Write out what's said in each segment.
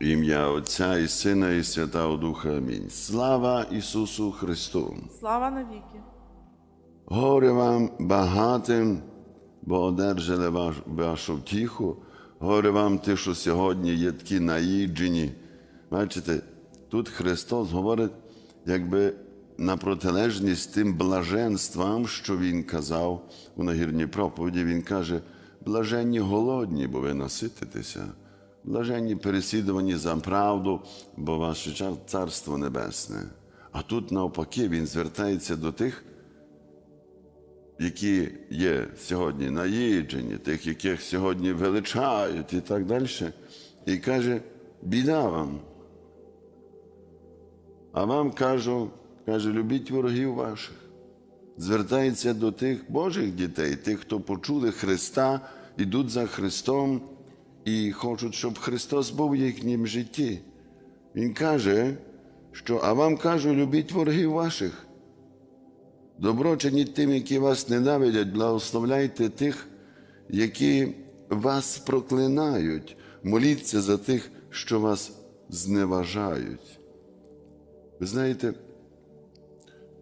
Ім'я Отця і Сина, і Святого Духа. Амінь. Слава Ісусу Христу! Слава навіки. Горе вам багатим, бо одержали ваш, вашу втіху. Горе вам ті, що сьогодні є такі наїджені. Бачите, тут Христос говорить, якби на протилежність тим блаженствам, що Він казав у нагірній проповіді, Він каже: блаженні голодні, бо ви насититеся, блаженні переслідувані за правду, бо ваше царство небесне. А тут навпаки він звертається до тих, які є сьогодні наїджені, тих, яких сьогодні величають і так далі. І каже, біда вам. А вам кажу, каже, любіть ворогів ваших. Звертається до тих Божих дітей, тих, хто почули Христа, ідуть за Христом і хочуть, щоб Христос був в їхнім житті. Він каже, що а вам кажу, любіть ворогів ваших. Добро чиніть тим, які вас ненавидять, благословляйте тих, які вас проклинають, моліться за тих, що вас зневажають. Ви знаєте,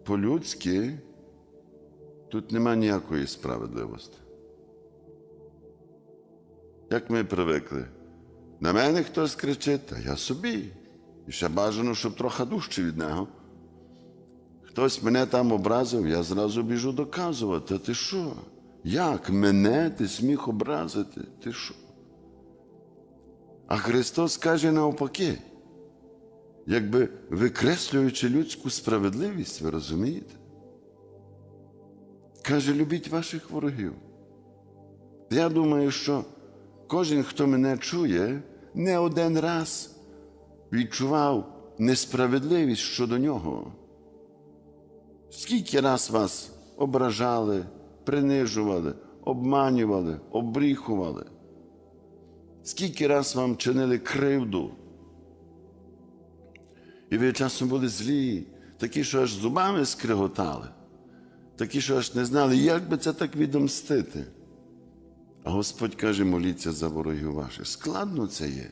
по-людськи тут нема ніякої справедливості. Як ми привикли, на мене хтось кричить, а я собі. І ще бажано, щоб трохи дужче від нього. Хтось мене там образив, я зразу біжу доказувати. Ти що? Як мене ти сміх образити? Ти що? А Христос каже навпаки, якби викреслюючи людську справедливість, ви розумієте? Каже, любіть ваших ворогів. Я думаю, що кожен, хто мене чує, не один раз відчував несправедливість щодо нього. Скільки раз вас ображали, принижували, обманювали, обріхували? Скільки раз вам чинили кривду? І ви часом були злі, такі, що аж зубами скриготали, такі, що аж не знали, як би це так відомстити. Господь каже, моліться за ворогів ваших. Складно це є.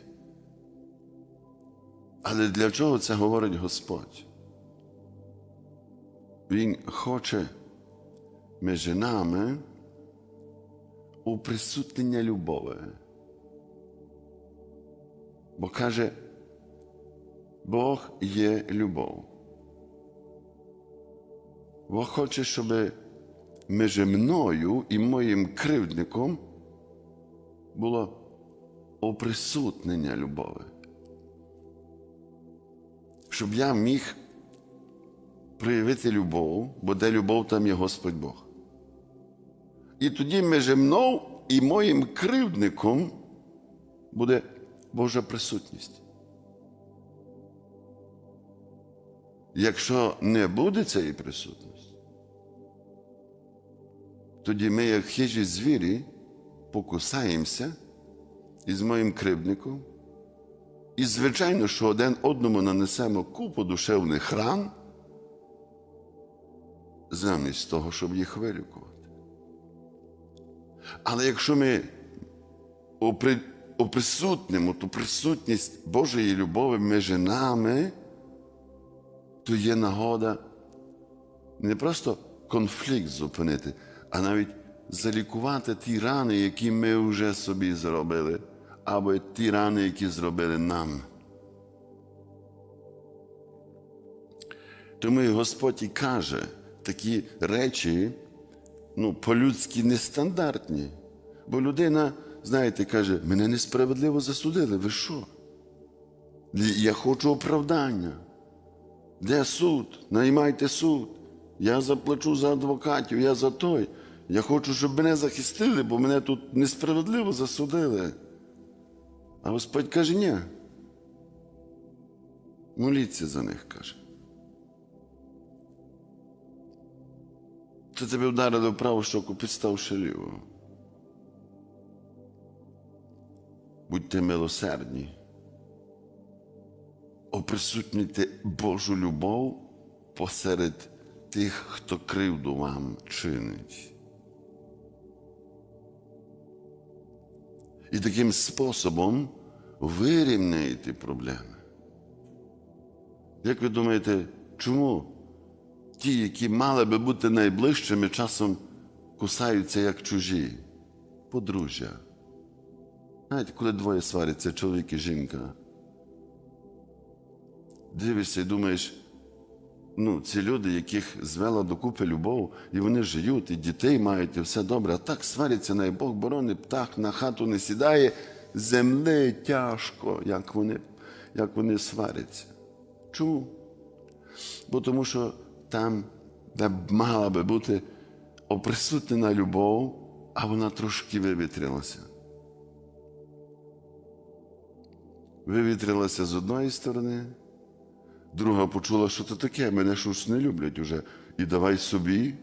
Але для чого це говорить Господь? Він хоче між нами уприсутнення любові. Бо каже, Бог є любов. Бог хоче, щоб між мною і моїм кривдником було оприсутнення любові. Щоб я міг проявити любов, бо де любов, там є Господь Бог. І тоді між мною і моїм кривдником буде Божа присутність. Якщо не буде цієї присутності, тоді ми, як хижі звірі, покусаємося із моїм кривдником, і, звичайно, що один одному нанесемо купу душевних ран замість того, щоб їх вилікувати. Але якщо ми опри- оприсутнимо ту присутність Божої любові між нами, то є нагода не просто конфлікт зупинити, а навіть залікувати ті рани, які ми вже собі зробили, або ті рани, які зробили нам. Тому і Господь і каже такі речі, ну, по-людськи нестандартні. Бо людина, знаєте, каже, мене несправедливо засудили. Ви що? Я хочу оправдання. Де суд? Наймайте суд. Я заплачу за адвокатів, я за той. Я хочу, щоб мене захистили, бо мене тут несправедливо засудили. А Господь каже, ні. Моліться за них, каже. Це тебе вдарили в праву щоку, підставши ліву. Будьте милосердні. Оприсутнюйте Божу любов посеред тих, хто кривду вам чинить. І таким способом вирівняєте проблеми. Як ви думаєте, чому ті, які мали би бути найближчими, часом кусаються як чужі? Подружжя. Знаєте, коли двоє сваряться, чоловік і жінка, дивишся і думаєш, ну, ці люди, яких звела докупи любов, і вони живуть, і дітей мають, і все добре, а так сваряться, най Бог борони, птах на хату не сідає, земли тяжко, як вони, як вони сваряться. Чому? Бо тому що там, де мала би бути оприсутнена любов, а вона трошки вивітрилася. Вивітрилася з одної сторони, друга почула, що це таке, мене ж не люблять уже. І давай собі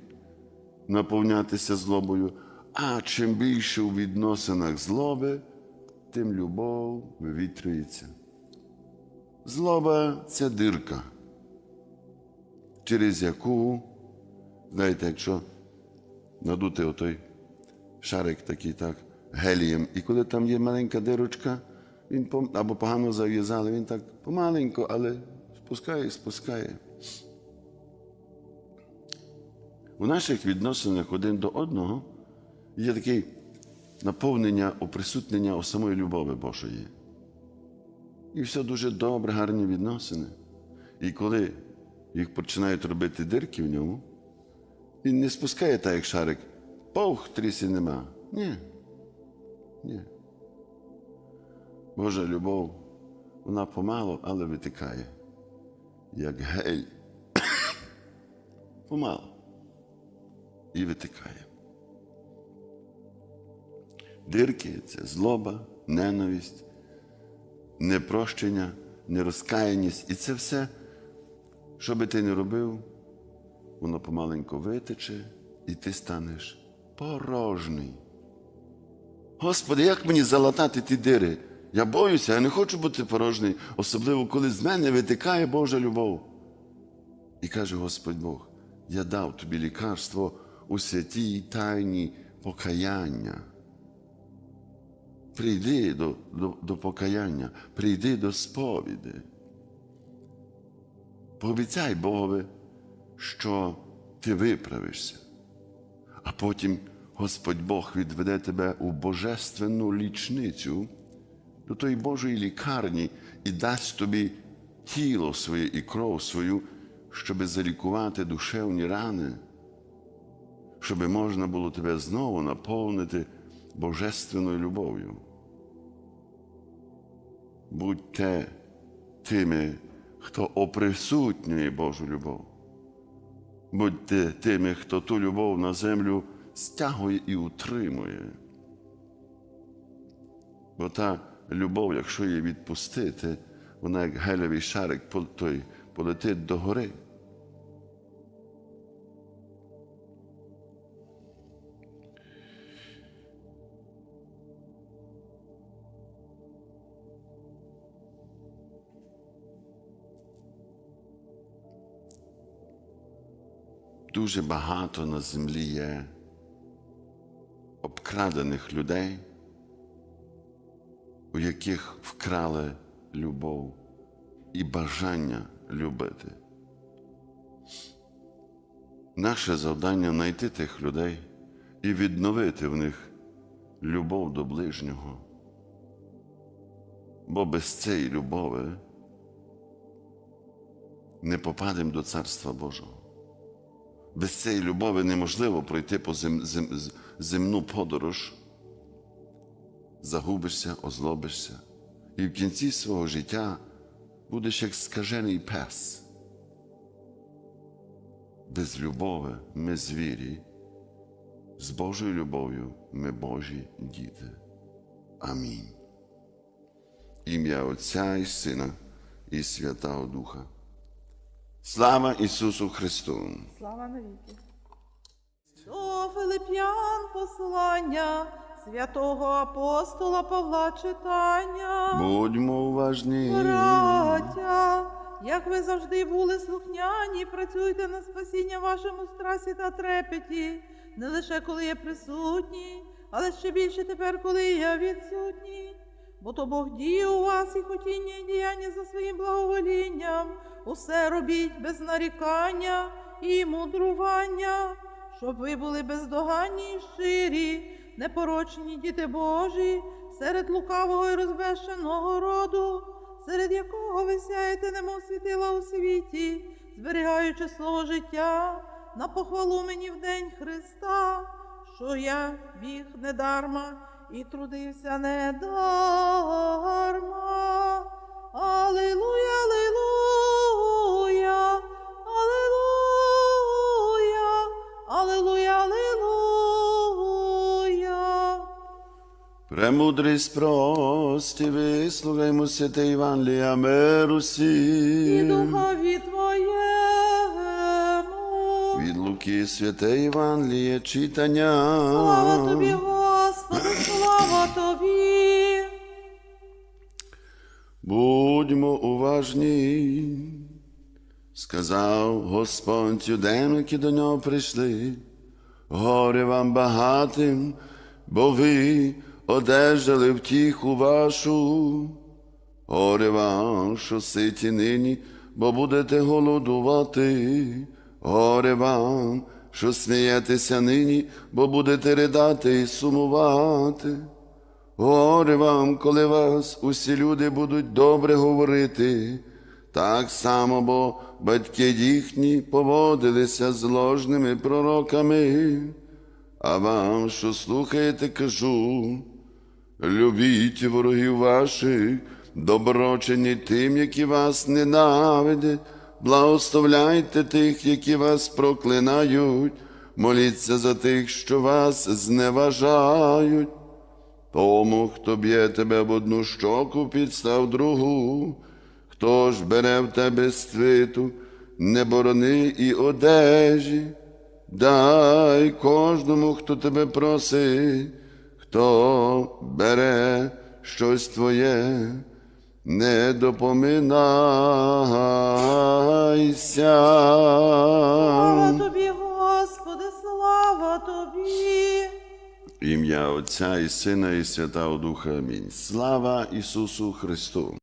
наповнятися злобою. А чим більше у відносинах злоби, тим любов вивітрюється. Злоба це дирка, через яку, знаєте, якщо надути отой шарик такий так, гелієм, і коли там є маленька дирочка, він або погано зав'язали, він так помаленько, але спускає, спускає. У наших відносинах один до одного є таке наповнення, оприсутнення у самої любові Божої. І все дуже добре, гарні відносини. І коли їх починають робити дирки в ньому, він не спускає так, як шарик, паух, трісі нема. Ні. Ні. Божа любов, вона помало, але витикає, як гель. помало. І витикає. Дирки це злоба, ненависть, непрощення, нерозкаяність. І це все, що би ти не робив, воно помаленько витече, і ти станеш порожній. Господи, як мені залатати ті дири? Я боюся, я не хочу бути порожній, особливо коли з мене витикає Божа любов. І каже Господь Бог: я дав тобі лікарство у святій тайні покаяння. Прийди до, до, до покаяння, прийди до сповіди. Пообіцяй Богові, що ти виправишся, а потім Господь Бог відведе тебе у божественну лічницю до тої Божої лікарні і дасть тобі тіло своє і кров свою, щоби залікувати душевні рани, щоби можна було тебе знову наповнити божественною любов'ю. Будьте тими, хто оприсутнює Божу любов. Будьте тими, хто ту любов на землю стягує і утримує. Бо та любов, якщо її відпустити, вона як гелевий шарик той, полетить до гори. Дуже багато на землі є обкрадених людей, у яких вкрали любов і бажання любити. Наше завдання знайти тих людей і відновити в них любов до ближнього. Бо без цієї любові не попадемо до Царства Божого. Без цієї любові неможливо пройти по зем, зем, земну подорож, загубишся, озлобишся, і в кінці свого життя будеш як скажений пес. Без любові ми звірі, з Божою любов'ю ми Божі діти. Амінь. Ім'я Отця і Сина і Святого Духа. Слава Ісусу Христу! Слава навіки. До Филип'ян послання святого апостола Павла читання. Будьмо уважні. Браття, як ви завжди були слухняні, працюйте на спасіння вашому страсі та трепеті, не лише коли є присутні, але ще більше тепер, коли я відсутній. Бо то Бог діє у вас і хотіння і діяння за своїм благоволінням. Усе робіть без нарікання і мудрування, щоб ви були бездоганні і щирі, непорочні діти Божі, серед лукавого і розбещеного роду, серед якого ви сяєте, немов світила у світі, зберігаючи слово життя на похвалу мені в день Христа, що я біг недарма і трудився недарма. Алілуя, Премудрість прості, вислухаймо святе Євангелія миру І духові Твоєму. Від Луки святе Євангеліє читання. Слава Тобі, Господи, слава Тобі. Будьмо уважні, сказав Господь юдям, які до нього прийшли. Горе вам багатим, бо ви одержали втіху вашу. Горе вам, що ситі нині, бо будете голодувати. Горе вам, що смієтеся нині, бо будете ридати і сумувати. Горе вам, коли вас усі люди будуть добре говорити, так само, бо батьки їхні поводилися з ложними пророками, а вам, що слухаєте, кажу, любіть ворогів ваших, доброчині тим, які вас ненавидять, благословляйте тих, які вас проклинають, моліться за тих, що вас зневажають. Тому, хто б'є тебе в одну щоку, підстав другу, хто ж бере в тебе свиту, не борони і одежі, дай кожному, хто тебе просить, хто бере щось твоє, не допоминайся. Слава Тобі, Господи, слава Тобі. Ім'я Отця і Сина, і Святого Духа. Амінь. Слава Ісусу Христу!